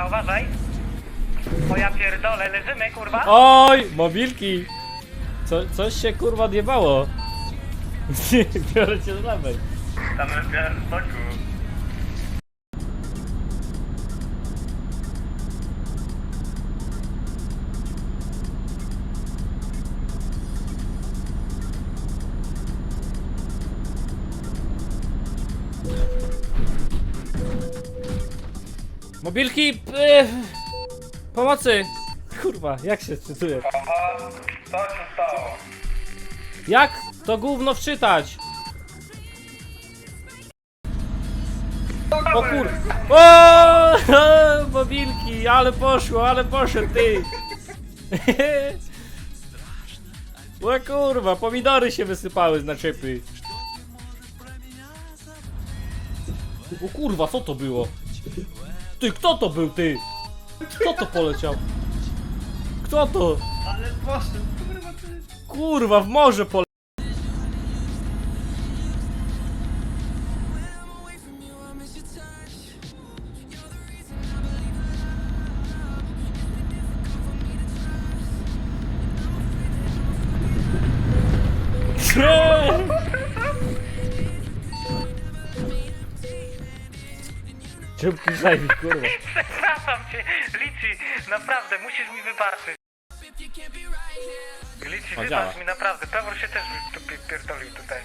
kurwa, uważaj. O ja pierdolę, leżymy, kurwa. Oj, mobilki! Co, coś się kurwa odjebało. Biorę cię z lewej. Tam lepiej soku. Mobilki! e, pomocy! Kurwa, jak się czytuje? Aha, co się stało? Jak to gówno wczytać? O kur... O, mobilki, ale poszło, ale poszedł ty! O kurwa, pomidory się wysypały z naczepy. O kurwa, co to było? Ty, kto to był, ty? Kto to poleciał? Kto to? Ale poszedł, kurwa, ty. Kurwa, w morze pole... Nie! Dzióbki zajmij, kurwa. Przepraszam cię, Lici, naprawdę, musisz mi wybaczyć. Lici, O, działa. wybacz mi naprawdę, Pewor się też tu pi- pierdolił tutaj.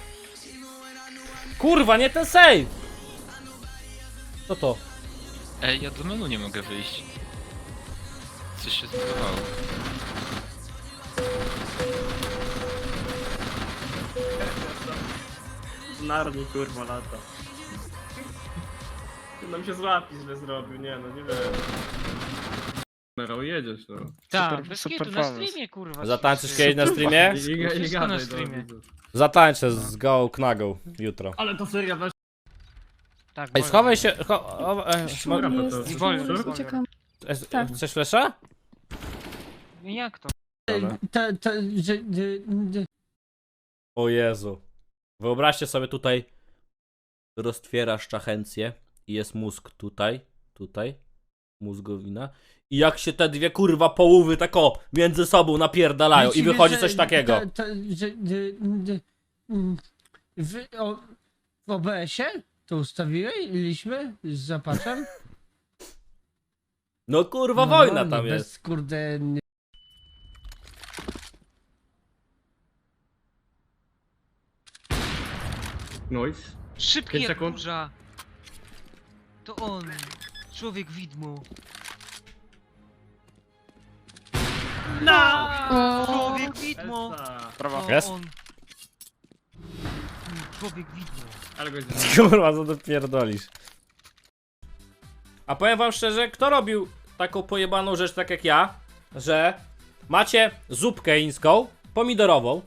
Kurwa, nie ten save! Co to? Ej, ja do menu nie mogę wyjść. Coś się zbudowało. Narni kurwa lata. Ty nam się złapi źle zrobił, nie no, nie wiem. Merał jedziesz no. Tak, bez kitu, na streamie kurwa. Zatańczysz kiedyś na streamie? I, i, i Wszystko na gadaj streamie. Zatańczę z Go Knagą jutro. Ale to seria weź. Tak, Ej, wolno. schowaj się. Cho, o, e, mo, Jest, to- wolno, e, Tak. Chcesz flesza? Jak to? Że, że, że, O Jezu. Wyobraźcie sobie tutaj roztwierasz czachencję jest mózg tutaj, tutaj, mózgowina. I jak się te dwie kurwa połówy tak o między sobą napierdalają i wychodzi coś takiego. To, to, że, że, że, mm, w, o, w OBS-ie to ustawiłeś z zapaczem? No kurwa No, wojna no, tam bez, jest. kurde, nie- Noise. Szybki Pięć jak sekund. To on. Człowiek widmo. No! Człowiek widmo. Prawa. To Jest? on. Człowiek widmo. Ale go Kurwa, co ty pierdolisz. A powiem wam szczerze, kto robił taką pojebaną rzecz tak jak ja, że macie zupkę chińską, pomidorową,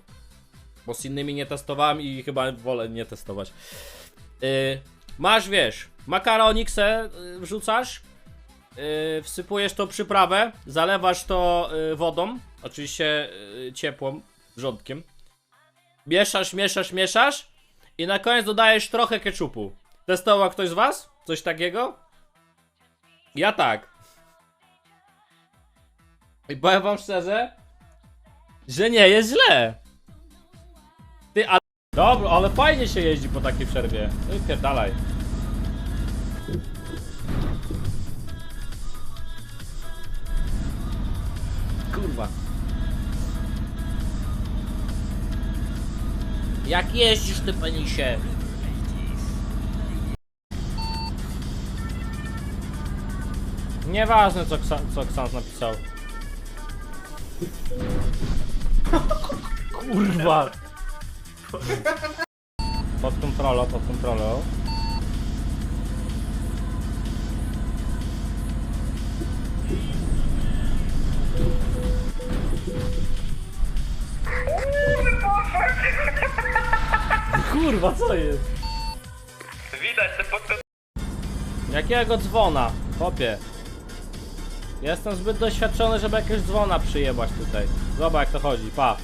bo z innymi nie testowałem i chyba wolę nie testować. Yy, masz, wiesz, makaronik se yy, wrzucasz, yy, wsypujesz tą przyprawę, zalewasz to yy, wodą, oczywiście yy, ciepłą, wrzątkiem. Mieszasz, mieszasz, mieszasz i na koniec dodajesz trochę keczupu. Testował ktoś z was? Coś takiego? Ja tak. I powiem wam szczerze, że nie jest źle. Dobra, ale fajnie się jeździ po takiej przerwie. No pierdalaj. Kurwa. Jak jeździsz ty penisie? Nieważne co, Ksa co Ksans napisał. Kurwa. Pod kontrolą, pod kontrolą. Kurwa, co jest? Widać te pod... Jakiego dzwona? Chłopie. Jestem zbyt doświadczony, żeby jakiegoś dzwona przyjebać tutaj. Zobacz jak to chodzi, pa.